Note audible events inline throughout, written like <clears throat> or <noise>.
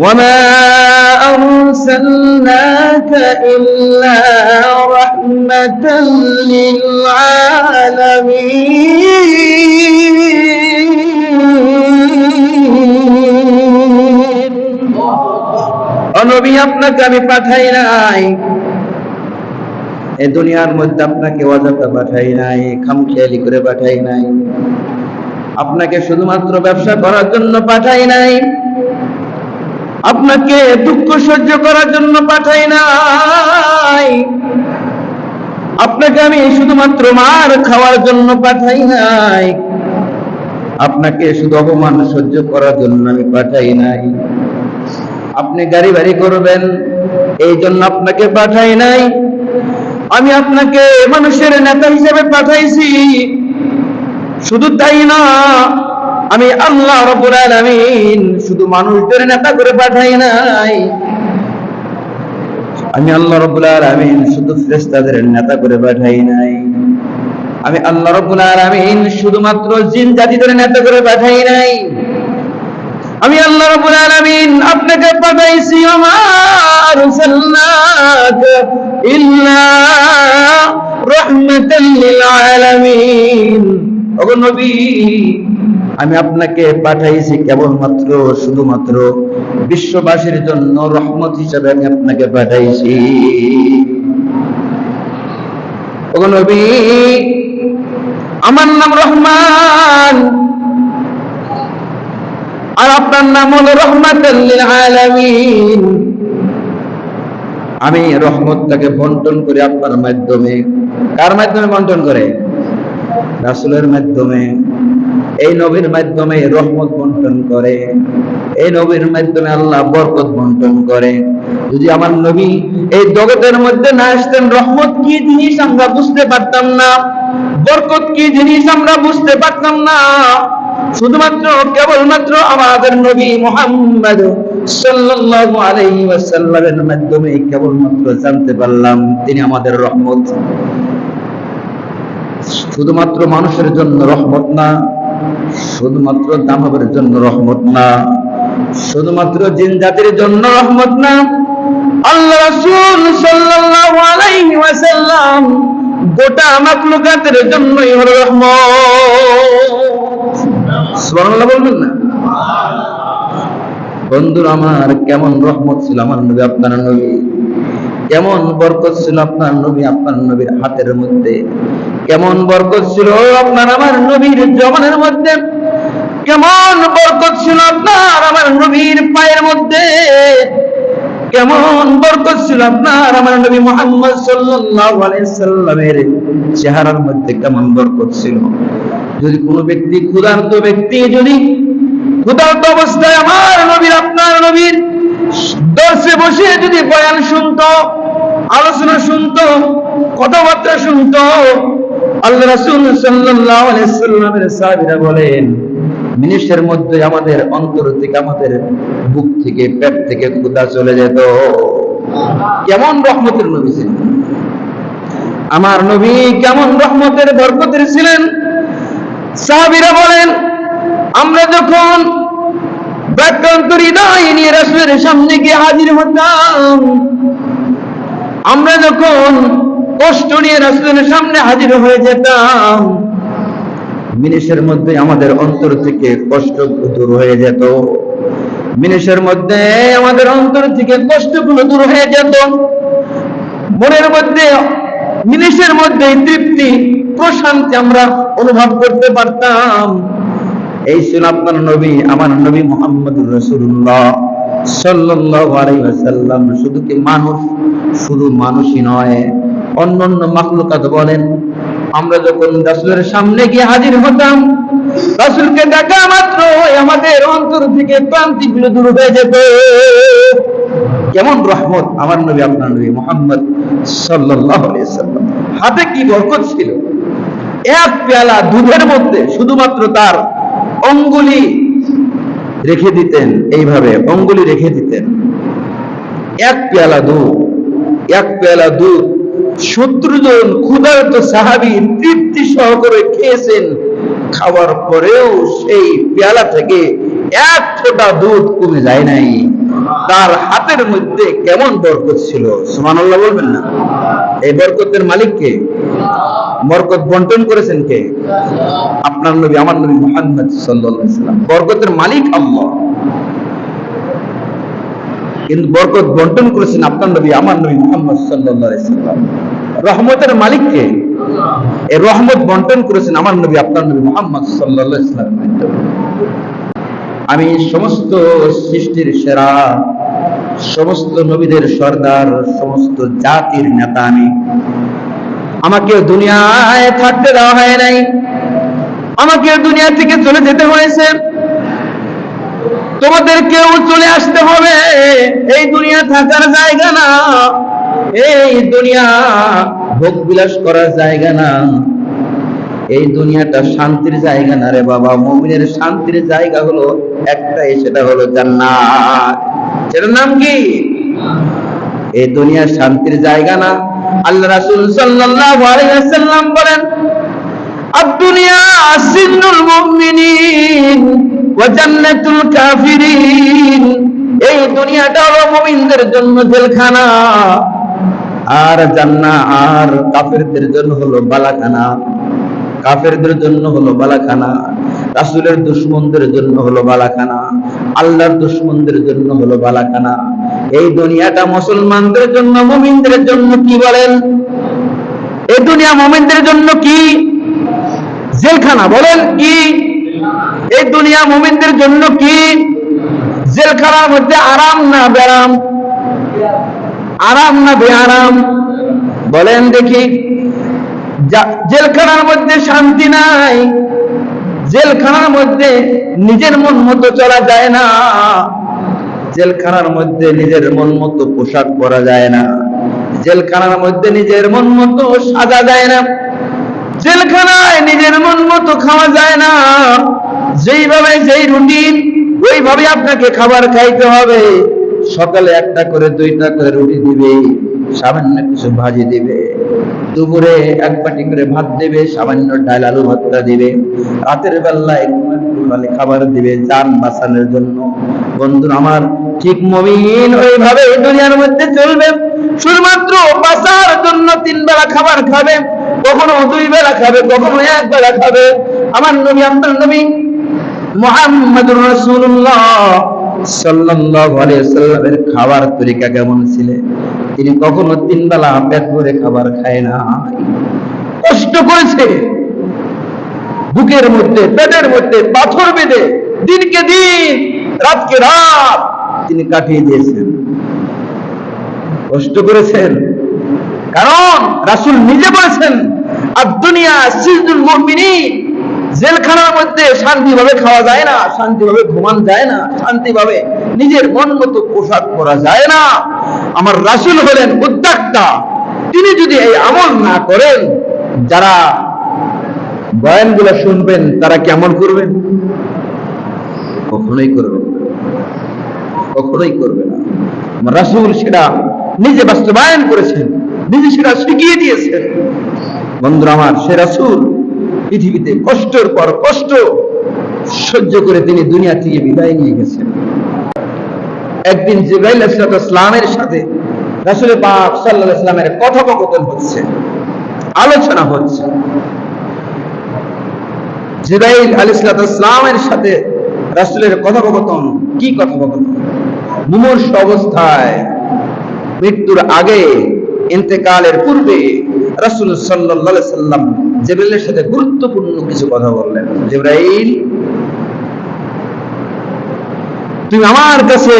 وما أرسلناك إلا رحمة للعالمين অনবী আপনাকে আমি পাঠাই নাই এই দুনিয়ার মধ্যে আপনাকে অযথা পাঠাই নাই খামখেয়ালি করে পাঠাই নাই আপনাকে শুধুমাত্র ব্যবসা করার জন্য পাঠাই নাই আপনাকে দুঃখ সহ্য করার জন্য পাঠাই নাই। আপনাকে আমি শুধুমাত্র মার খাওয়ার জন্য পাঠাই নাই। আপনাকে শুধু অপমান সহ্য করার জন্য আমি পাঠাই নাই। আপনি গাড়ি বাড়ি করবেন, এই জন্য আপনাকে পাঠাই নাই। আমি আপনাকে মানুষের নেতা হিসেবে পাঠাইছি। শুধু তাই না আমি আল্লাহ রব্বুল আলামিন শুধু মানুষদের নেতা করে পাঠাই নাই। আমি আল্লাহ রব্বুল আলামিন শুধু ফেরেশতাদের নেতা করে পাঠাই নাই। আমি আল্লাহ রব্বুল আলামিন শুধুমাত্র জিন জাতিদের নেতা করে পাঠাই নাই। আমি আল্লাহ রাব্বুল আলামিন আপনাকে পাঠাইছি আমার সাল্লাকা ইল্লা রাহমাতাল লিল আলামিন। ওগো নবী আমি আপনাকে পাঠাইছি কেবলমাত্র, শুধুমাত্র বিশ্ববাসীর জন্য রহমত হিসেবে আমি আপনাকে পাঠাইছি। আমার নাম রহমান। আর আপনার নাম হলো রহমাতুল্লিল আলামিন। আমি রহমতটাকে বন্টন করি আপনার মাধ্যমে। কার মাধ্যমে বন্টন করে? রাসুলের মাধ্যমে। এই নবীর মাধ্যমে রহমত বন্টন করে, এই নবীর মাধ্যমে আল্লাহ বরকত বন্টন করে। যদি আমার নবী এই জগতের মধ্যে না আসতেন, রহমত কি জিনিস আমরা বুঝতে পারতাম না? বরকত কি জিনিস আমরা বুঝতে পারতাম না? শুধুমাত্র, কেবলমাত্র আমাদের নবী মোহাম্মদ সাল্লাল্লাহু আলাইহি ওয়াসাল্লামের মাধ্যমে কেবলমাত্র জানতে পারলাম তিনি আমাদের রহমত। শুধুমাত্র মানুষের জন্য রহমত না শুধুমাত্র দানবের জন্য রহমত না, শুধুমাত্র জিন জাতির জন্য রহমত না, আল্লাহ রাসূল সাল্লাল্লাহু আলাইহি ওয়াসাল্লাম গোটা মাখলুকাতের জন্যই হলো রহমত। সুবহানাল্লাহ বলবেন না? বন্ধুরা, আমার কেমন রহমত ছিল আমার নবী আপনার নবী। কেমন বরকত ছিল আপনার নবী, আপনার নবীর হাতের মধ্যে? কেমন বরকত ছিল আপনার, আমার নবীর জবানের মধ্যে? কেমন বরকত ছিল আপনার, আমার নবীর পায়ের মধ্যে? কেমন বরকত ছিল আপনার, আমার নবী মোহাম্মদ সাল্লাল্লাহু আলাইহি সাল্লামের চেহারার মধ্যে কেমন বরকত ছিল? যদি কোনো ব্যক্তি ক্ষুধার্ত ব্যক্তি, যদি ক্ষুধার্ত অবস্থায় আমার নবীর, আপনার নবীর দর্শে বসে যদি বয়ান শুনতো আলোচনা শুনতো, কথাবার্তা শুনতো। আল্লাহ রাসূল সাল্লামের সাহাবীরা বলেন, মিনিটের মধ্যে আমাদের অন্তর থেকে, আমাদের বুক থেকে, পেট থেকে ক্ষুধা চলে যেত। কেমন রহমতের নবী ছিলেন? আমার নবী কেমন রহমতের, বরকতের ছিলেন? সাহাবীরা বলেন, আমরা যখন ব্যাক্রান্ত হৃদয় নিয়ে রাসূলের সামনে গিয়ে হাজির হতাম আমরা যখন কষ্ট নিয়ে রাসূলের সামনে হাজির হয়ে যেতাম, মিনিশের মধ্যে আমাদের অন্তর থেকে কষ্ট দূর হয়ে যেত। মিনিশের মধ্যে আমাদের অন্তর থেকে কষ্টগুলো দূর হয়ে যেত। মনের মধ্যে, মিনিশের মধ্যে তৃপ্তি, প্রশান্তি আমরা অনুভব করতে পারতাম। এই ছিল আপনার নবী, আমার নবী মোহাম্মদ রসুল্লাহ সাল্লাল্লাহু শুধু কি মানুষ? শুধু মানুষই নয়। বলেন, আমরা যখন সামনে গিয়ে হাজির হতাম দেখা মাত্র আমাদের অন্তর থেকে দূর হয়ে যেত। কেমন রহমত আমার নবী, আপনার নবী মোহাম্মদ সাল্লাল্লাহু হাতে কি বরকত ছিল? এক পেয়ালা দুধের মধ্যে শুধুমাত্র তার অঙ্গুলি রেখে দিতেন, এইভাবে অঙ্গুলি রেখে দিতেন। এক পেয়ালা দুধ, এক পেয়ালা দুধ। সত্তর জন ক্ষুধার্ত সাহাবি তৃপ্তি সহকারে খেয়েছেন। খাওয়ার পরেও সেই পেয়ালা থেকে এক ফোঁটা দুধ কমে যায় নাই। তার হাতের মধ্যে কেমন বরকত ছিল, সুবহানাল্লাহ বলবেন না? এই বরকতের মালিক কে বরকত বন্টন করেছেন কে? আপনার নবী, আমার নবী মুহাম্মদ সাল্লাম। বরকতের মালিক আল্লাহ। কিন্তু বরকত বন্টন করেছেন আপনার নবী, আমার নবী মুহাম্মদ সাল্লাম। রহমতের মালিক কে? এই রহমত বন্টন করেছেন আমার নবী, আপনার নবী মুহাম্মদ সাল্লাল্লাহু আলাইহি সাল্লামের আমি সমস্ত সৃষ্টির সেরা সমস্ত নবীদের সর্দার, সমস্ত জাতির নেতা আমি। আমাকে দুনিয়ায় থাকতে দেওয়া হয় নাই। আমাকে দুনিয়া থেকে চলে যেতে হয়েছে। তোমাদের কেউ চলে আসতে হবে। এই দুনিয়া থাকার জায়গা না। এই দুনিয়া ভোগ বিলাস করার জায়গা না। এই দুনিয়াটা শান্তির জায়গা না রে বাবা। মুমিনের শান্তির জায়গা হলো একটাই, সেটা হলো জান্নাত। সেটার নাম কি? এই দুনিয়া শান্তির জায়গা না? আল্লাহ রাসূল সাল্লাল্লাহু আলাইহি ওয়াসাল্লাম বলেন, আদ-দুনিয়া সিজনুল মুমিনিন ওয়া জান্নাতুল কাফিরিন। এই দুনিয়াটা হলো মুমিনদের জন্য জেলখানা। আর জান্নাহ আর কাফিরদের জন্য হলো বালাখানা। কাফেরদের জন্য হলো বালাখানা। রাসূলের দুশমনদের জন্য হলো বালাখানা। আল্লাহর দুশমনদের জন্য হলো বালাখানা এই দুনিয়াটা মুসলমানদের জন্য, মুমিনদের জন্য কি বলেন? এই দুনিয়া মুমিনদের জন্য কি? জেলখানা বলেন কি? এই দুনিয়া মুমিনদের জন্য কি? জেলখানার মধ্যে আরাম না বেরাম আরাম না বেআরাম? বলেন দেখি। জেলখানার মধ্যে শান্তি নাই। জেলখানার মধ্যে নিজের মন মতো চলা যায় না। জেলখানার মধ্যে নিজের মন মতো পোশাক পরা যায় না। জেলখানার মধ্যে নিজের মন মতো সাজা যায় না। জেলখানায় নিজের মন মতো খাওয়া যায় না। যেইভাবে যেই রুটিন ওইভাবে আপনাকে খাবার খাইতে হবে। সকালে একটা করে, দুইটা করে রুটি দিবে, সামান্য কিছু ভাজি দিবে। দুপুরে এক বাটি করে ভাত দেবে, সামান্য ডাল আলু ভর্তা দিবে। রাতের বেলায় খাবার দিবে যান বাঁচানোর জন্য। বন্ধুরা আমার ঠিক মমিন ওইভাবে দুনিয়ার মধ্যে চলবে। শুধুমাত্র বাঁচার জন্য তিন বেলা খাবার খাবে, কখনো দুই বেলা খাবে, কখনো এক বেলা খাবে। আমার নবী আপনার নবী মুহাম্মদুর রাসূলুল্লাহ সাল্লামের খাবার তরিকা কেমন ছিল? তিনি কখনো তিন বেলা পেট ভরে খাবার খায় না। কষ্ট করেছে। বুকের মধ্যে, পেটের মধ্যে পাথর বেঁধে দিনকে দিন, রাতকে রাত তিনি কাটিয়ে দিয়েছেন। কষ্ট করেছেন। কারণ রাসূল নিজে বলেছেন আর দুনিয়া সিজদুল মুমিনিন। জেলখানার মধ্যে শান্তিভাবে খাওয়া যায় না, শান্তিভাবে ঘুমান যায় না, শান্তিভাবে নিজের মন মতো পোশাক পরা যায় না। আমার রাসূল হলেন উদ্যোক্তা। তিনি যদি এই আমল না করেন, যারা বয়ানগুলো শুনবেন, তারা কেমন করবেন? কখনোই করবেন কখনোই করবে না। আমার রাসূল সেটা নিজে বাস্তবায়ন করেছেন, নিজে সেটা শিখিয়ে দিয়েছেন। বন্ধুরা আমার, সে রাসূল পৃথিবীতে কষ্টের পর কষ্ট সহ্য করে তিনি দুনিয়া থেকে বিদায় নিয়ে গেছেন। একদিন জিব্রাইল ইসলামের সাথে রাসূল পাক সাল্লাল্লাহু আলাইহি সাল্লামের কথোপকথন হচ্ছে, আলোচনা হচ্ছে। জিব্রাইল আলাইহিস সালামের সাথে রাসূলের কথোপকথন, কি কথোপকথন? মুমূর্ষ অবস্থায় মৃত্যুর আগে, ইন্তেকালের পূর্বে রাসূল সাল্লাম সাথে গুরুত্বপূর্ণ কিছু কথা বললেন। তুমি আমার কাছে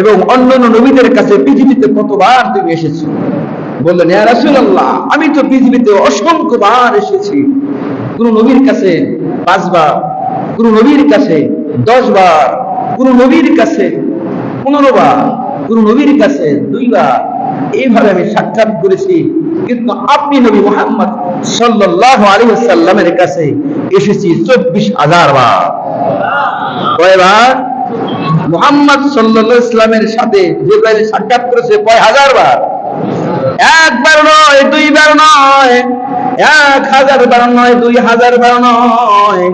এবং অন্যান্য নবীদের কাছে পৃথিবীতে কতবার তুমি এসেছ? বললেন আমি তো পৃথিবীতে অসংখ্য বার এসেছি। কোন নবীর কাছে পাঁচবার, কোন নবীর কাছে দশ বার কোন নবীর কাছে পনেরো বার কোন নবীর কাছে দুইবার এইভাবে আমি সাক্ষাৎ করেছি। কিন্তু আপনি নবী মোহাম্মদ সাল্লাল্লাহু আলাইহি ওয়াসাল্লামের কাছে এসেছি চব্বিশ হাজার বার। কয়বার? মুহাম্মদ সাল্লাল্লাহু ইসলামের সাথে জিব্রাইল সাক্ষাৎ করেছে কয় হাজার বার? একবার নয়, দুইবার নয়, এক হাজার বার নয়, দুই হাজার বার নয়।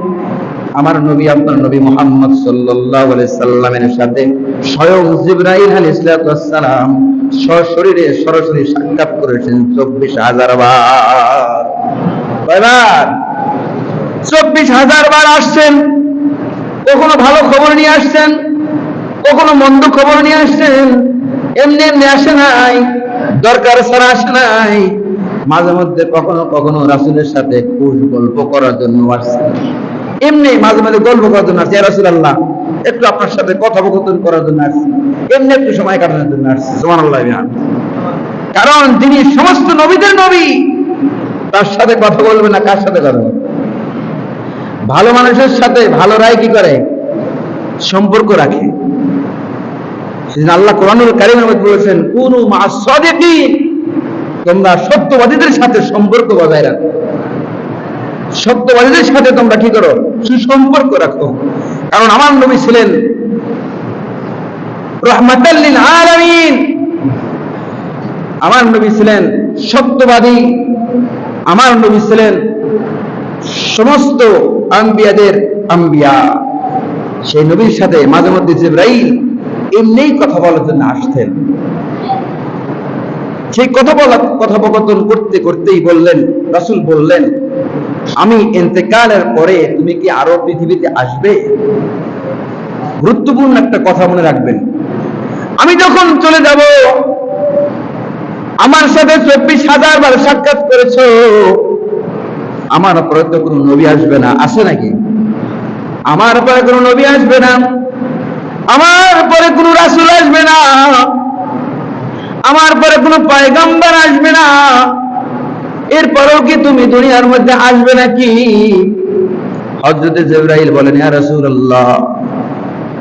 আমার নবী, আপনার নবী মোহাম্মদ আলাইহি সাল্লামের সাথে স্বয়ং জিবরাইল আলাইহিস সালাম সশরীরে সরাসরি সাক্ষাৎ করেছেন চব্বিশ হাজার বার। কয়বার? চব্বিশ হাজার বার আসছেন। কখনো ভালো খবর নিয়ে আসছেন, কখনো মন্দ খবর নিয়ে আসছেন। এমনি এমনি আসে নাই, দরকার ছাড়া আসে নাই। মাঝে মধ্যে কখনো কখনো রাসুলের সাথে খুশ গল্প করার জন্য আসছে এমনি মাঝে মাঝে গল্প করার জন্য আসছে রাসুল আল্লাহ একটু আপনার সাথে কথোপকথন করার জন্য আসছে। এমনি একটু সময় কাটানোর জন্য আসছে। সোমান কারণ যিনি সমস্ত নবীদের নবী তার সাথে কথা বলবে না কার সাথে কথা বলবে? ভালো মানুষের সাথে ভালো রায় কি করে? সম্পর্ক রাখে। আল্লাহ কোরআনুল কারিমের মধ্যে বলেছেন কোন তোমরা সত্যবাদীদের সাথে সম্পর্ক বজায় রাখো। সত্যবাদীদের সাথে তোমরা কি করো? সুসম্পর্ক রাখো। কারণ আমার নবী ছিলেন আমার নবী ছিলেন সত্যবাদী। আমার নবী ছিলেন সমস্ত আম্বিয়াদের আম্বিয়া। সেই নবীর সাথে মাঝে মধ্যে জিব্রাইল এমনিই কথা বলার জন্য আসতেন। সেই কথা বলা কথোপকথন করতে করতেই বললেন, রাসূল বললেন আমি ইন্তেকালের পরে তুমি কি আরও পৃথিবীতে আসবে? গুরুত্বপূর্ণ একটা কথা মনে রাখবেন। আমি যখন চলে যাব, আমার সাথে চব্বিশ হাজার বার সাক্ষাৎ করেছ, আমার পরে তো কোনো নবী আসবে না। আসে নাকি? আমার পরে কোনো নবী আসবে না। আমার পরে কোনো রাসূল আসবে না। আমার পরে কোনো পয়গম্বর আসবে না। এরপরেও কি তুমি দুনিয়ার মধ্যে আসবে নাকি? হযরত জিবরাইল বলেন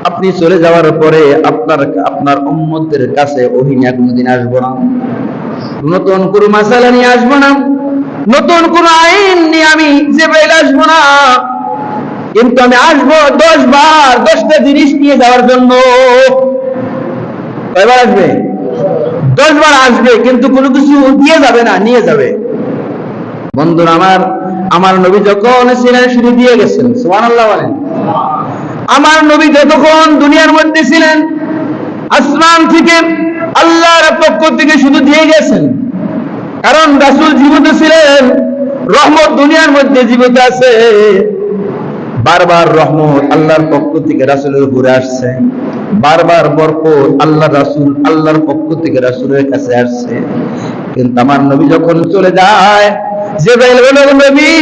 আপনি চলে যাওয়ার পরে আপনার আপনার উম্মতের কাছে ওহী নিয়ে কোনোদিন আসব না। নতুন কোনো মাসালা নিয়ে আসব না। নতুন কোন আইন নিয়ে আমি জিবরাইল আসব না। কিন্তু আমি আসব দশ বার, দশটা জিনিস নিয়ে যাওয়ার জন্য। কয়বার আসবে? দশ বার আসবে, কিন্তু কোনো কিছু দিয়ে যাবে না, নিয়ে যাবে। বন্ধুরা, আমার আমার নবী যখন ছিলেন শুধু দিয়ে গেছেন সোহান আল্লাহ বলেন। আমার নবী যতক্ষণ দুনিয়ার মধ্যে ছিলেন, আসমান থেকে আল্লাহর পক্ষ থেকে শুধু দিয়ে গেছেন। কারণ রাসূল জীবিত ছিলেন, রহমত দুনিয়ার মধ্যে জীবিত আছে। বারবার রহমত আল্লাহর পক্ষ থেকে রাসুলের উপরে আসছে। বারবার বরকত আল্লাহ রাসুল আল্লাহর পক্ষ থেকে রাসূলের কাছে আসছে। কিন্তু আমার নবী যখন চলে যায়, জিবরাইল বলে "ও নবী,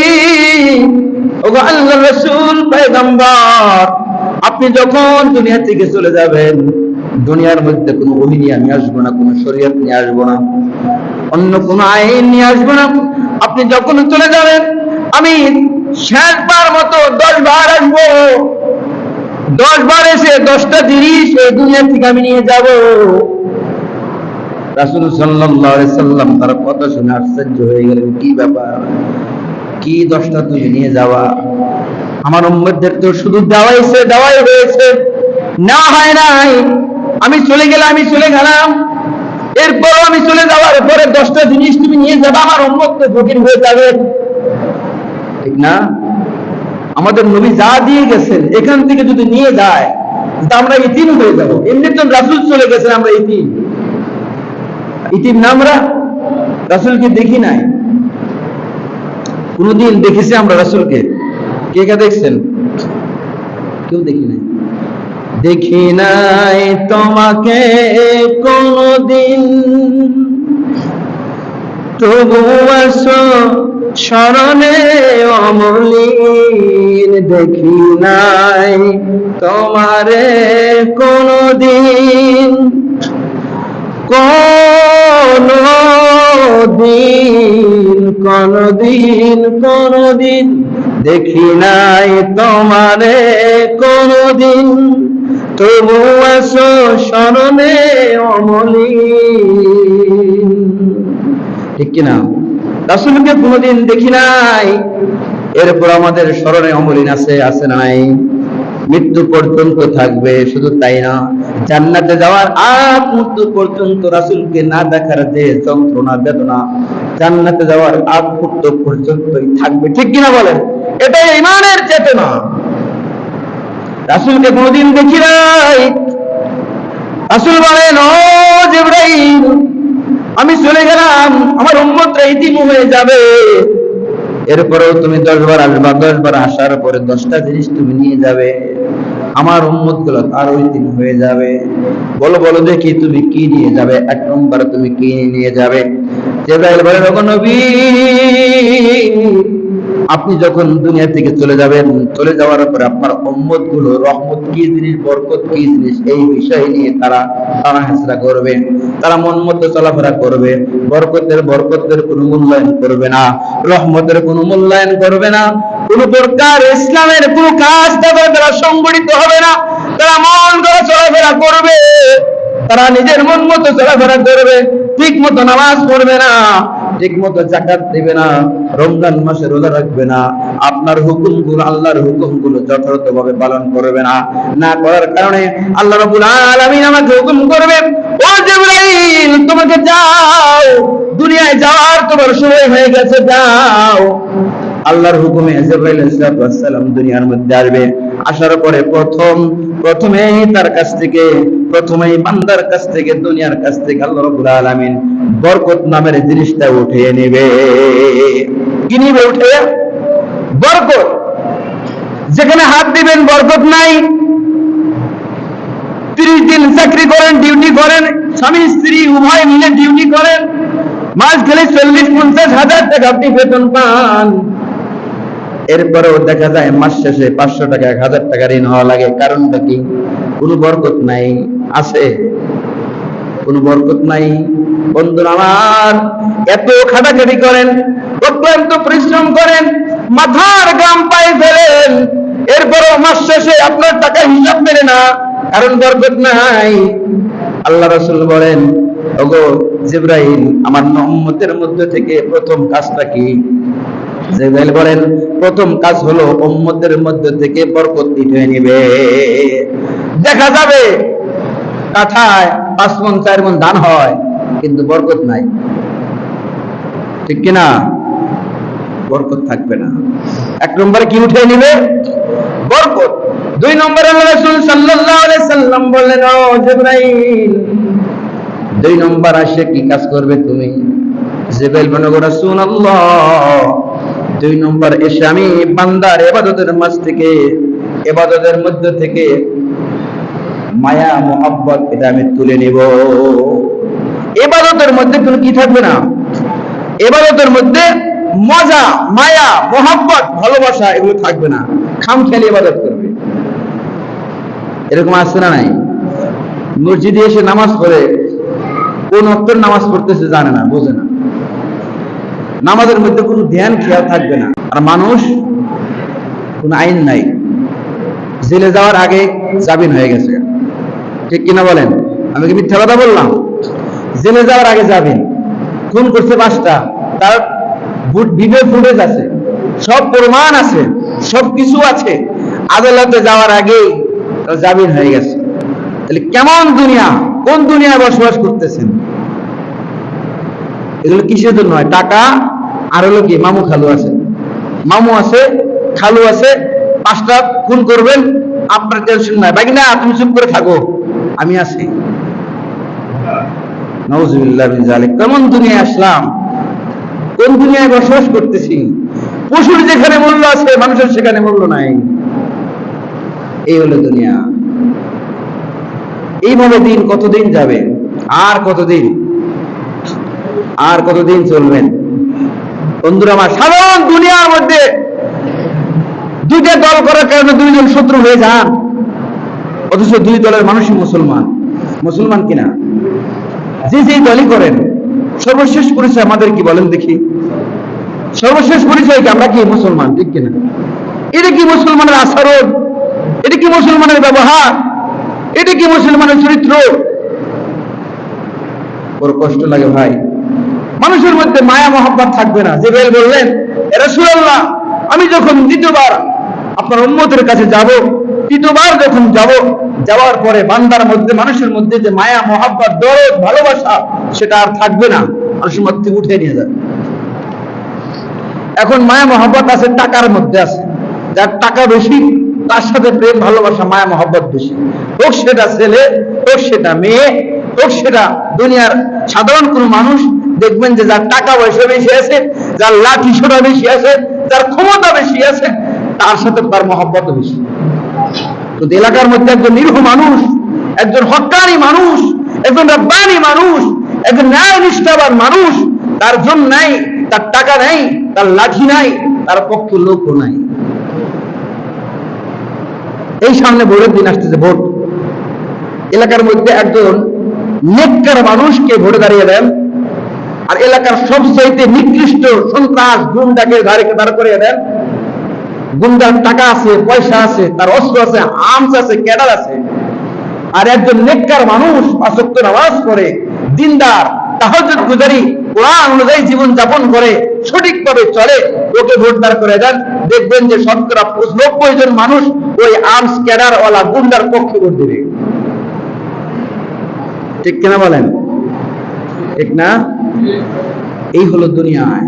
ওগো আল্লাহর রাসূল, পয়গম্বর, আপনি যখন দুনিয়া থেকে চলে যাবেন, দুনিয়ার মধ্যে কোনো ওহী নিয়ে আমি আসব না, কোনো শরীয়ত নিয়ে আসব না, অন্য কোনো আইন নিয়ে আসব না। আপনি যখন চলে যাবেন, আমি শেষবার মতো দশ বার আসব। দশ বার এসে দশটা জিনিস এই দুনিয়া থেকে আমি নিয়ে যাব। রাসুল সাল্লাম তার কথা শুনে আশ্চর্য হয়ে গেলেন, কি ব্যাপার? কি দশটা তুমি নিয়ে যাওয়া? আমার উম্মতদের তো শুধু দেওয়াইছে, দেওয়াই হয়েছে। না হয় নাই। আমি চলে গেলে আমি চলে গেলাম। এরপর আমি চলে যাওয়ার পরে দশটা জিনিস তুমি নিয়ে যাবে, আমার উম্মত তো ফকির হয়ে যাবে। ঠিক না? আমাদের নবী যা দিয়ে গেছেন, এখান থেকে যদি নিয়ে যায় আমরা ইতিম হয়ে যাব। এমনি তো রাসুল চলে গেছেন, আমরা ইতিম। ইতিম আমরা রাসুলকে দেখি নাই। কোনদিন দেখেছি আমরা রাসুলকে। কে কে দেখছেন? কেউ দেখি নাই। দেখি নাই তোমাকে কোনদিন। তবু আসো স্মরণে অমলিন দেখি নাই তোমারে কোনদিন। কোন দিন কোনদিন কোনদিন দেখি নাই তোমারে কোনদিন তবু আসো স্মরণে অমলিন। ঠিক কিনা? রাসুলকে কোনোদিন দেখি নাই। এরপর আমাদের স্মরণে অমলিন আছে আছে নাই। মৃত্যু পর্যন্ত থাকবে, শুধু তাই না? জান্নাতে যাওয়ার আগ মৃত্যু পর্যন্ত রাসুলকে না দেখার যে যন্ত্রণা, বেদনা, জান্নাতে যাওয়ার আগ মুহূর্ত পর্যন্তই থাকবে। ঠিক কিনা বলেন? এটাই ইমানের চেতনা। রাসূলকে কোনোদিন দেখি নাই। রাসূল বলেন, ও জিবরাইল, আমি চলে গেলাম, আমার উম্মতরা ইতিম হয়ে যাবে। এরপরেও তুমি দশ বার আসবা দশ বার আসার পরে দশটা জিনিস তুমি নিয়ে যাবে। আমার উন্মতগুলো আরও দিন হয়ে যাবে। বলো বলো দেখি তুমি কি নিয়ে যাবে? এক নম্বর তুমি কি নিয়ে যাবে? জেব্রাইল বলে নবী আপনি যখন দুনিয়া থেকে চলে যাবেন, চলে যাওয়ার পরে আপনার উম্মতগুলো রহমত কি জিনিস, বরকত কি জিনিস, এই বিষয় নিয়ে তারা তারা হাসরা করবে, তারা মন মতো চলাফেরা করবে, বরকতের বরকতের কোনো মূল্যায়ন করবে না, রহমতের কোনো মূল্যায়ন করবে না, কোন প্রকার ইসলামের কোন কাজ তাদের দ্বারা সংগঠিত হবে না, তারা মন করে চলাফেরা করবে, তারা নিজের মন মতো চলাফেরা করবে, ঠিক মতো নামাজ পড়বে না ঠিক মতো জাকাত দিবে না, রমজান মাসে রোজা রাখবে না, আপনার হুকুমগুলো, আল্লাহর হুকুমগুলো যথাযথভাবে পালন করবে না। না করার কারণে আল্লাহ রাব্বুল আলামিন আমাকে হুকুম করবে ও জিবরাইল, তোমাকে যাও, দুনিয়ায় যাওয়ার তোমার সময় হয়ে গেছে, যাও। আল্লাহর হুকুমে জিবরাইল দুনিয়ার মধ্যে আসবে। আসার পরে প্রথম, প্রথমেই তার কাছ থেকে, প্রথমেই বান্দার কাছ থেকে, দুনিয়ার কাছ থেকে আল্লাহ রাব্বুল আলামিন বরকত নামের জিনিসটা উঠিয়ে নেবে। কি নিবে উঠে বরকত। যেখানে হাত দিবেন বরকত নাই। তিরিশ দিন চাকরি করেন, ডিউটি করেন, স্বামী, স্ত্রী উভয় মিলে ডিউটি করেন। মাস গেলে চল্লিশ, পঞ্চাশ হাজার টাকা আপনি বেতন পান। এরপরেও দেখা যায় মাস শেষে পাঁচশো টাকা, এক হাজার টাকা ঋণ হওয়া লাগে। কারণটা কি? কোনো বরকত নাই। আছে। কোনো বরকত নাই। বন্ধুরা আমার, এত খাটাখাটি করেন অত্যন্ত পরিশ্রম করেন, মাথার গাম পায়ে ফেলেন, এরপরও মাস শেষে আপনার টাকা হিসাব মেলে না, কারণ বরকত নাই। আল্লাহ রসুল বলেন, ওগো জিব্রাইল, আমার উম্মতের মধ্যে থেকে প্রথম কাজটা কি? জিব্রাইল বলেন প্রথম কাজ হলো উম্মতের মধ্যে থেকে বরকত উঠিয়ে নেবে। দেখা যাবে কাঠায় পাঁচ মন, চার মন ধান হয়, কিন্তু বরকত নাই। ঠিক কিনা? বরকত থাকবে না। এক নম্বরে কি উঠে নিবে? বরকত। দুই নম্বরে রাসূল সাল্লাল্লাহু আলাইহি সাল্লাম বললেন, ও জিবরাইল, দুই নম্বর আসে কি কাজ করবে তুমি? জিবরাইল বলে রাসূলুল্লাহ দুই নম্বর এসে আমি বান্দার ইবাদতের মাঝ থেকে ইবাদতের মধ্যে থেকে মায়া, মোহাব্বত এটা আমি তুলে নিব। এবাদতের মধ্যে কোনো কি থাকবে না? এবাদতের মধ্যে মজা, মায়া, মোহাব্বত, ভালোবাসা এগুলো থাকবে না। খাম খেলে ইবাদত করবে। এরকম আসছে না নাই? মসজিদে এসে নামাজ পড়ে, কোন অক্ষর নামাজ পড়তেছে জানে না, বোঝে না। নামাজের মধ্যে কোনো ধ্যান খেয়াল থাকবে না। আর মানুষ কোন আইন নাই। জেলে যাওয়ার আগে জামিন হয়ে গেছে। ঠিক কিনা বলেন? আমি কি মিথ্যা কথা বললাম? জেলে যাওয়ার আগে যাবেন খুন করছে পাঁচটা। তার ভিডিও ফুটেজ আছে সব প্রমাণ আছে, সব কিছু আছে। আদালতে যাওয়ার আগেই জামিন হয়ে গেছে। তাহলে কেমন দুনিয়া? কোন দুনিয়ায় বসবাস করতেছেন? এগুলো কিসের জন্য হয়? টাকা আর হলো কি? মামু খালু আছে। মামু আছে, খালু আছে, পাঁচটা খুন করবেন, আপনার টেনশন নাই। বাকি না, তুমি চুপ করে থাকো। আমি আছি। কেমন দুনিয়ায় আসলাম? কোন দুনিয়ায় বসবাস করতেছি? পশুর যেখানে মূল্য আছে, মানুষের সেখানে মূল্য নাই। এই হলো দুনিয়া। এইভাবে দিন কতদিন যাবে? আর কতদিন? আর কতদিন চলবেন? বন্ধুরা, আমার সাধারণ দুনিয়ার মধ্যে দুইটা দল করার কারণে দুইজন শত্রু হয়ে যান। অথচ দুই দলের মানুষই মুসলমান। মুসলমান কিনা? যে যে দলই করেন, সর্বশেষ পরিচয় আমাদের কি বলেন দেখি? সর্বশেষ পরিচয় কি আমরা কি মুসলমান, ঠিক কিনা? এটা কি মুসলমানের আচরণ? এটা কি মুসলমানের ব্যবহার? এটা কি মুসলমানের চরিত্র? ওর কষ্ট লাগে ভাই। মানুষের মধ্যে মায়া, মহাব্বত থাকবে না। বেল বললেন এরা সুরাল্লাহ আমি যখন দ্বিতীয়বার আপনার উম্মতের কাছে যাব, তৃতীয়বার যখন যাব, যাওয়ার পরে বান্দার মধ্যে, মানুষের মধ্যে যে মায়া, মহাব্বত, দরদ, ভালোবাসা, সেটা আর থাকবে না। মানুষের মধ্যে উঠে নিয়ে যাবে। এখন মায়া, মহাব্বত আছে টাকার মধ্যে আছে। যার টাকা বেশি, তার সাথে প্রেম, ভালোবাসা, মায়া, মহব্বত বেশি। হোক সেটা ছেলে, হোক সেটা মেয়ে, হোক সেটা দুনিয়ার সাধারণ কোনো মানুষ দেখবেন যে যার টাকা পয়সা বেশি আছে, যার লাঠি সোটা বেশি আছে, যার ক্ষমতা বেশি আছে, তার সাথে তার মহব্বত বেশি। তো এলাকার মধ্যে একজন নিরীহ মানুষ, একজন হকানি মানুষ, একজন রব্বানি মানুষ, একজন ন্যায় নিষ্ঠাবান মানুষ, তার জন নাই, তার টাকা নাই, তার লাঠি নাই, তার পক্ষে লোকও নাই। এই সামনে ভোটের দিন আসতেছে ভোট। এলাকার মধ্যে একজন নেককার মানুষকে ভোটে দাঁড়িয়ে দেন। আর এলাকার সবচাইতে নিকৃষ্ট সন্ত্রাস গুন্ডাকে ধারে দাঁড় করিয়ে দেন। গুন্ডার টাকা আছে, পয়সা আছে, তার অস্ত্র আছে আর্মস আছে ক্যাডার আছে। আর একজন নেককার মানুষ আসক্ত নামাজ করে দিনদার তাহাজুদ গুজারি, কোরআন অনুযায়ী জীবন যাপন করে, সঠিকভাবে চলে, ওকে ভোটদার করে দেন। দেখবেন যে শতকরা নব্বই জন মানুষ ওই আর্মস ক্যাডার ওয়ালা গুন্ডার পক্ষে ভোট দেবে। ঠিক কিনা বলেন? ঠিক না? এই হলো দুনিয়ায়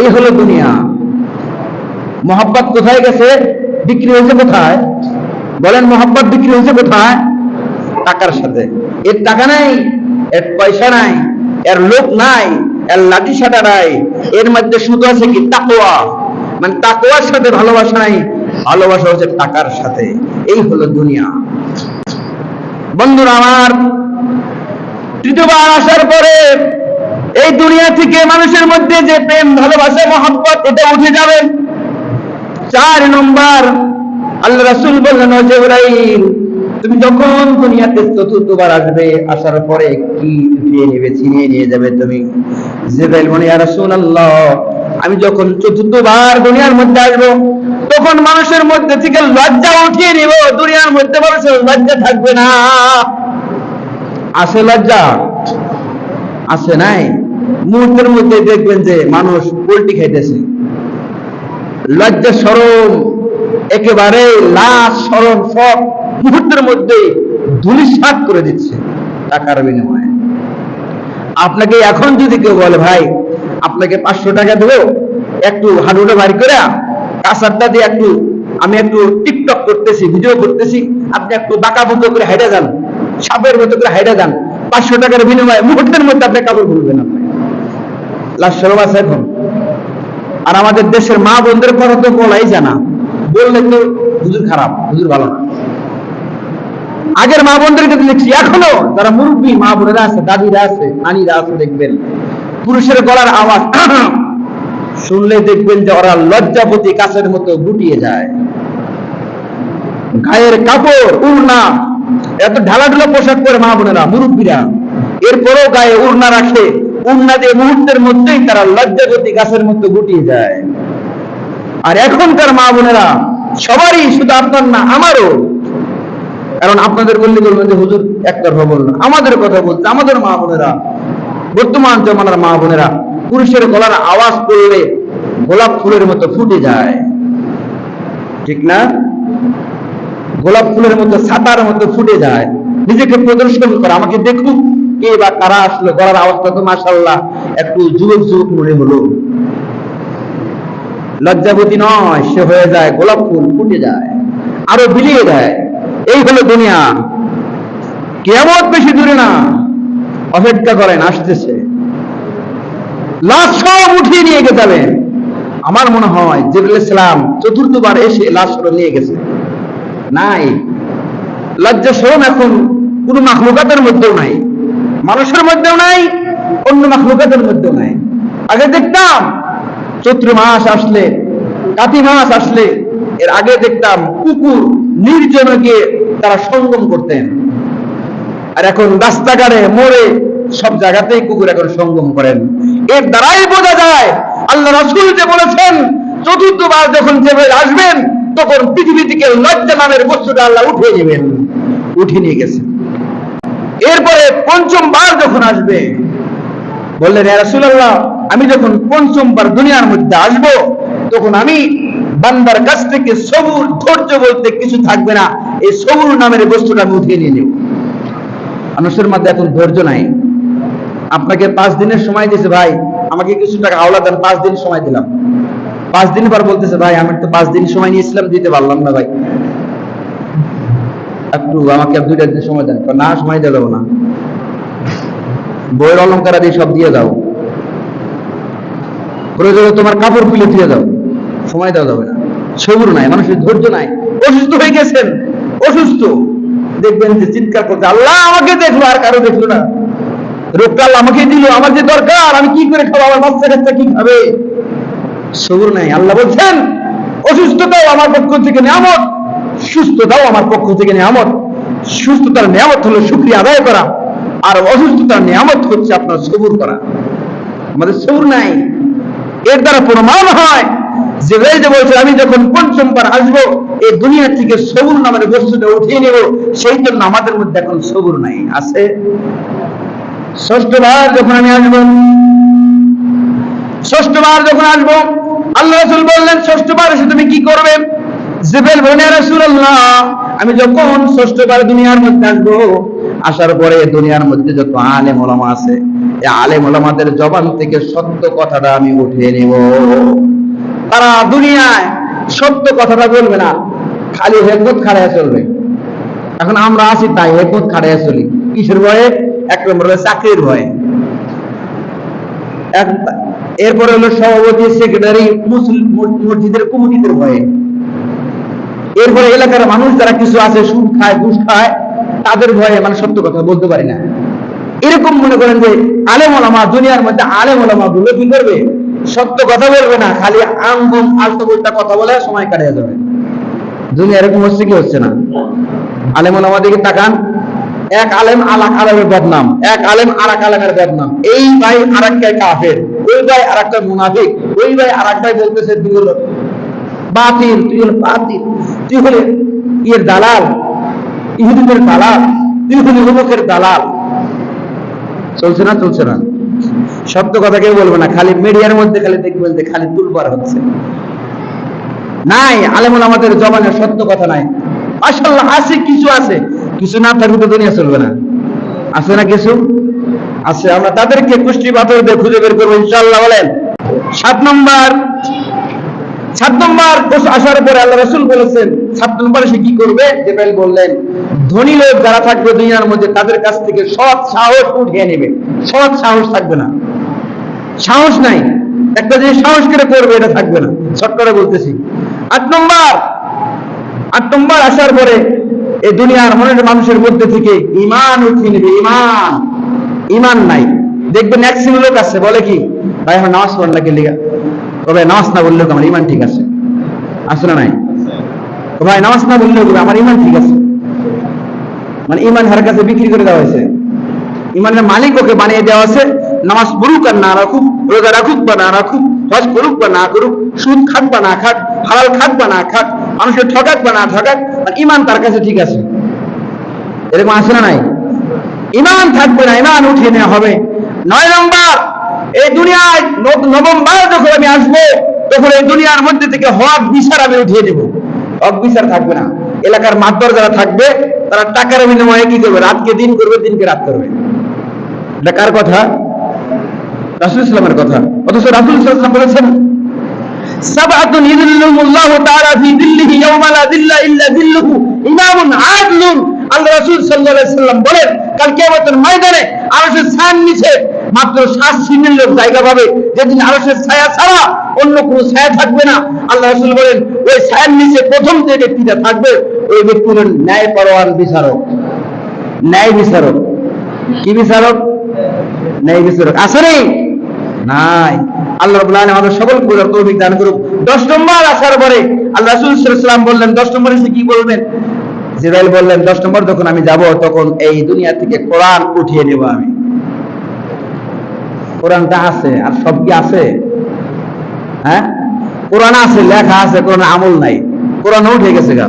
এই হলো দুনিয়া। মোহাব্বত কোথায় গেছে? বিক্রি হয়েছে কোথায়? বলেন, মোহাব্বত বিক্রি হয়েছে কোথায়? টাকার সাথে। এর টাকা নাই, এর পয়সা নাই, এর লোক নাই, এর লাঠি সাটা নাই। এর মধ্যে শুধু আছে কি? তাকোয়া মানে তাকোয়ার সাথে ভালোবাসা নাই, ভালোবাসা হচ্ছে টাকার সাথে। এই হলো দুনিয়া। বন্ধুরা আমার তৃতীয়বার আসার পরে এই দুনিয়া থেকে মানুষের মধ্যে যে প্রেম, ভালোবাসা, মহব্বত, এটা উঠে যাবে। চার নম্বর, আল্লাহ রাসূল বললেন জিবরাইল, তুমি যখন দুনিয়াতে চতুর্থবার আসবে, আসার পরে কি উঠিয়ে নেবে, ছিনিয়ে নিয়ে যাবে তুমি? জিবরাইল বলে, ইয়া রাসূলুল্লাহ, আমি যখন চতুর্থবার দুনিয়ার মধ্যে আসব, তখন মানুষের মধ্যে থেকে লজ্জা উঠিয়ে নিব। দুনিয়ার মধ্যে মানুষের লজ্জা থাকবে না। আছে লজ্জা? আছে নাই? মুহূর্তের মধ্যে দেখবেন যে মানুষ পোল্ট্রি খাইতেছে। লজ্জা সরম একেবারে লাশ সরম সব মুহূর্তের মধ্যে ধুলিসাৎ করে দিচ্ছে টাকার বিনিময়ে। আপনাকে এখন যদি কেউ বলে, ভাই, আপনাকে পাঁচশো টাকা দেবো, একটু হাডুটা বাড়ি করে কাঁচারটা দিয়ে একটু, আমি একটু টিকটক করতেছি, ভিডিও করতেছি, আপনি একটু বাঁকা বুতো করে হাইডা যান। সাপের মতো করে হাইডা যান। পাঁচশো টাকার বিনিময়ে মুহূর্তের মধ্যে আপনি কাপড় ভুলবেন আপনি লাশ এখন। আর আমাদের দেশের মা বোনদের কথা তো বলাই জানা বললে তো হুজুর খারাপ, হুজুর ভালো না। আগের মা বোনদেরকে দেখছি এখনও যারা মুরব্বী মা বোনেরা আছে, দাদিরা আছে, নানিরা আছে, দেখবেন। পুরুষের গলার আওয়াজ <clears throat> শুনলে দেখবেন যে ওরা লজ্জাপতি কাছের মতো গুটিয়ে যায়। গায়ের কাপড়, উড়না এত ঢালাঢুলা পোশাক পরে মা বোনেরা, মুরব্বীরা। এরপরেও গায়ে উড়না রাখে উড়না দিয়ে মুহূর্তের মধ্যেই তারা লজ্জাপতি গাছের মতো গুটিয়ে যায়। আর এখনকার মা বোনেরা, সবারই শুধু আপনার না, আমারও। কারণ আপনাদের বললে বলবেন যে, হুজুর একতরফা বললেন আমাদের কথা বলতে, আমাদের মা বোনেরা, বর্তমান জমানার মা বোনেরা, পুরুষের গলার আওয়াজ করলে গোলাপ ফুলের মতো ফুটে যায়। ঠিক না? গোলাপ ফুলের মতো ছাতার মতো ফুটে যায়। নিজেকে প্রদর্শন করে, আমাকে দেখুক কে বা কারা আসলো, গলার আওয়াজটা তো মাসাল্লাহ একটু যুবক যুবক মনে হলো। লজ্জাবতী নয়, সে হয়ে যায়, গোলাপ ফুল ফুটে যায়, আরও বিলিয়ে দেয়। এই হলো দুনিয়া। কেমন বেশি দূরে না, অপেক্ষা করেন, আসতেছে। লাশ সব উঠিয়ে নিয়ে গে যাবেন আমার মনে হয় জিবুল ইসলাম চতুর্থবার এসে লাশ নিয়ে গেছে। নাই। লজ্জা শরম এখন কোন মাখলুকাতের মধ্যেও নাই। মানুষের মধ্যেও নাই, অন্য মাখলুকাতের মধ্যেও নাই। আগে দেখতাম চৈত্র মাস আসলে, কাতি মাস আসলে, এর আগে দেখতাম কুকুর নির্জনকে তারা সঙ্গম করতেন। আর এখন রাস্তাঘাটে মোড়ে সব জায়গাতেই কুকুর এখন সঙ্গম করেন। এর দ্বারাই বোঝা যায়, আল্লাহ রাসূল যে বলেছেন, চতুর্থবার যখন যেভাবে আসবেন তখন পৃথিবী থেকে লজ্জা নামের বস্তুটা আল্লাহ উঠিয়ে নেবেন। উঠিয়ে নিয়ে গেছে। এরপরে পঞ্চমবার যখন আসবে, বললেন "ইয়া রাসূলুল্লাহ, আমি যখন পঞ্চমবার দুনিয়ার মধ্যে আসব, তখন আমি বান্দার কাছ থেকে সবুর ধৈর্য বলতে কিছু থাকবে না। এই সবুর নামের বস্তুটা আমি উঠিয়ে নিয়ে নেব। মানুষের মধ্যে এখন ধৈর্য নাই। আপনাকে পাঁচ দিনের সময় দিয়েছে ভাই। আমাকে কিছু টাকা আওলা দেন, পাঁচ দিন সময় দিলাম। পাঁচ দিন পর বলতেছে, ভাই, আমি তো পাঁচ দিন সময় নিয়েছিলাম, দিতে পারলাম না ভাই। একটু আমাকে দুইটা দিন সময় দেন। না, সময় দিয়ে দেবো না। বইয়ের অলঙ্কার দিয়ে সব দিয়ে দাও। প্রয়োজনে তোমার কাপড় খুলে দিয়ে দাও। সময় দেওয়া যাবে না। সবুর নাই, মানুষের ধৈর্য নাই। অসুস্থ হয়ে গেছেন। অসুস্থ। দেখবেন যে চিৎকার করতে আল্লাহ, আমাকে দেখল, আর কারও দেখল না। রোগটা আমাকে দিল, আমার যে দরকার, আমি কি করে খাব, আমার বাচ্চা কাচ্চা কি খাবে সবুর নাই। আল্লাহ বলছেন, অসুস্থতাও আমার পক্ষ থেকে নিয়ামত, সুস্থতাও আমার পক্ষ থেকে নিয়ামত। সুস্থতার নিয়ামত হলো শুক্রিয়া আদায় করা, আর অসুস্থতার নিয়ামত হচ্ছে আপনার সবুর করা। আমাদের সবুর নাই। এর দ্বারা প্রমাণ হয় যে যে বলছে, আমি যখন পঞ্চমবার আসব এই দুনিয়া থেকে সবুর নামের বস্তুটা উঠিয়ে নেব। সেই জন্য আমাদের মধ্যে এখন সবুর নাই। আছে? ষষ্ঠবার যখন আমি আসব ষষ্ঠবার যখন আসব, আল্লাহ রসুল বললেন, ষষ্ঠবার এসে তুমি কি করবে? জিবেল বনে রাসূলুল্লাহ, আমি যখন ষষ্ঠবার দুনিয়ার মধ্যে আসব, আসার পরে দুনিয়ার মধ্যে যত আলেম ওলামা আছে, এই আলেম ওলামাদের জবান থেকে সত্য কথাটা আমি উঠিয়ে নেব। তারা দুনিয়ায় সত্য কথাটা বলবে না, খালি হেকমত খাড়ায় চলবে। এখন আমরা আছি তাই হেকমত খাড়ায় চলি। কিসের ভয়ে? এক নম্বর চাকরির ভয়ে। এক- এরপরে হলো সভাপতি সেক্রেটারি মুসলিম মসজিদের কমিটিদের ভয়ে এরপরে এলাকার মানুষ যারা কিছু আছে, সুদ খায়, ঘুষ খায়, তাদের ভয়ে মানে সত্য কথা বলতে পারি না। এরকম মনে করেন যে আলেম ওলামা, দুনিয়ার মধ্যে আলেম ওলামা গুলো কি করবে? সত্য কথা বলবে না, খালি আঙ্গম, আলতো বলটা কথা বলে সময় কাটিয়ে যাবে। দুনিয়া এরকম হচ্ছে কি হচ্ছে না? আলেম ওলামা দিকে তাকান। এক আলেম আলাক আলেমের বদনাম, এক আলেম আরাক আলেমের বদনাম। এই ভাই আরেকটা কাফের। ওই ভাই আরেকটা মুনাফিক, ওই ভাই আরেকটাই বলতেছে তুই হলো বাতিল তুই হলো বাতিল তুই হলে ইয়ের দালাল, ইহুদিদের দালাল তুই হলি অমুকের দালাল। চলছে না চলছে না? সত্য কথা কেউ বলবে না, খালি মিডিয়ার মধ্যে খালি দেখবেন যে খালি তুলবার হচ্ছে। নাই আলেমুল আমাদের জবানে সত্য কথা নাই। মাশাল্লাহ আছে, কিছু আছে। কিছু না থাকলে তো দুনিয়া চলবে না। আছে না কিছু? আছে, আমরা তাদেরকে কুষ্টি পাথর দিয়ে খুঁজে বের করব ইনশাল্লাহ বলেন। সাত নম্বর সাত নম্বর আসার পরে আল্লাহ রসুল বলেছেন, সাত নম্বরে সে কি করবে? জেবেল বললেন, ধনী লোক যারা থাকবে দুনিয়ার মধ্যে, তাদের কাছ থেকে সৎ সাহস উঠিয়ে নেবে। সৎ সাহস থাকবে না। সাহস নাই। একটা জিনিস সাহস করে করবে, এটা থাকবে না। শর্ট করে বলতেছি। আট নম্বর আট নম্বর আসার পরে এই দুনিয়ার মনের মানুষের মধ্যে থেকে ইমান উঠিয়ে নেবে ইমান ইমান নাই। দেখবেন এক শ্রেণির লোক আছে, বলে কি, ভাই, আমার নামাজ পড়ান লাগে লিগা। তবে নামাজ না বললেও আমার ইমান ঠিক আছে? আসলে নাই? ও ভাই, নামাজ না বললেও আমার ইমান ঠিক আছে? মানে ইমান হার কাছে বিক্রি করে দেওয়া হয়েছে। ইমানের মালিক ওকে বানিয়ে দেওয়া আছে, নামাজ পড়ুক আর না রাখুক, রোজা রাখুক বা না রাখুক, হজ করুক বা না করুক, সুদ খাক বা না খাক হালাল খাক বা না খাক মানুষের ঠকাক বা না ঠকাক ইমান তার কাছে ঠিক আছে। এরকম আছে না নাই? ইমান থাকবে না, ইমান উঠিয়ে নেওয়া হবে। নয় নম্বর, এই দুনিয়ায় ন- নবম বার যখন আমি আসব, তখন এই দুনিয়ার মধ্যে থেকে হক, বিচার আমি উঠিয়ে দেবো। হক, বিচার থাকবে না। এলাকার মাতবর যারা থাকবে, তারা টাকার বিনিময়ে কি করবে? রাতকে দিন করবে, দিনকে রাত করবে। এটা কার কথা? রাসুল ইসলামের কথা। অথচ রাসুল ইসলাম বলেছেন সাবাতুন ইযিল্লুহুল্লাহু তাআলা ফি যিল্লিহি ইয়াওমা লা যিল্লা ইল্লা যিল্লুহু ইমামুন আদলুন আল্লাহ রাসূল সাল্লাম বলেন, কাল ময়দানে ছায়ার নিচে মাত্র লোক জায়গা পাবে। যেদিন ছায়া ছাড়া অন্য কোনো ছায়া থাকবে না। আল্লাহ রাসূল বলেন, ওই ছায়ার নিচে প্রথম যে ব্যক্তিটা থাকবে, ওই ন্যায় পরোয়ান বিচারক। ন্যায় বিচারক। কি বিচারক? ন্যায় বিচারক। নাই? আল্লাহ আমাদের সকল তৌফিক দান করুক। 10 নম্বর আসার পরে আল্লাহ সাল্লাম বললেন 10 নম্বরে এসে কি বলবেন? জিবরাইল বললেন 10 নম্বর যখন আমি যাব, তখন এই দুনিয়া থেকে কোরআন উঠিয়ে নেব আমি। কোরআনটা আছে, আর সব কি আছে? হ্যাঁ? কোরআন আছে, লেখা আছে কোরআন আমল নাই। কোরআন উঠে গেছে গা।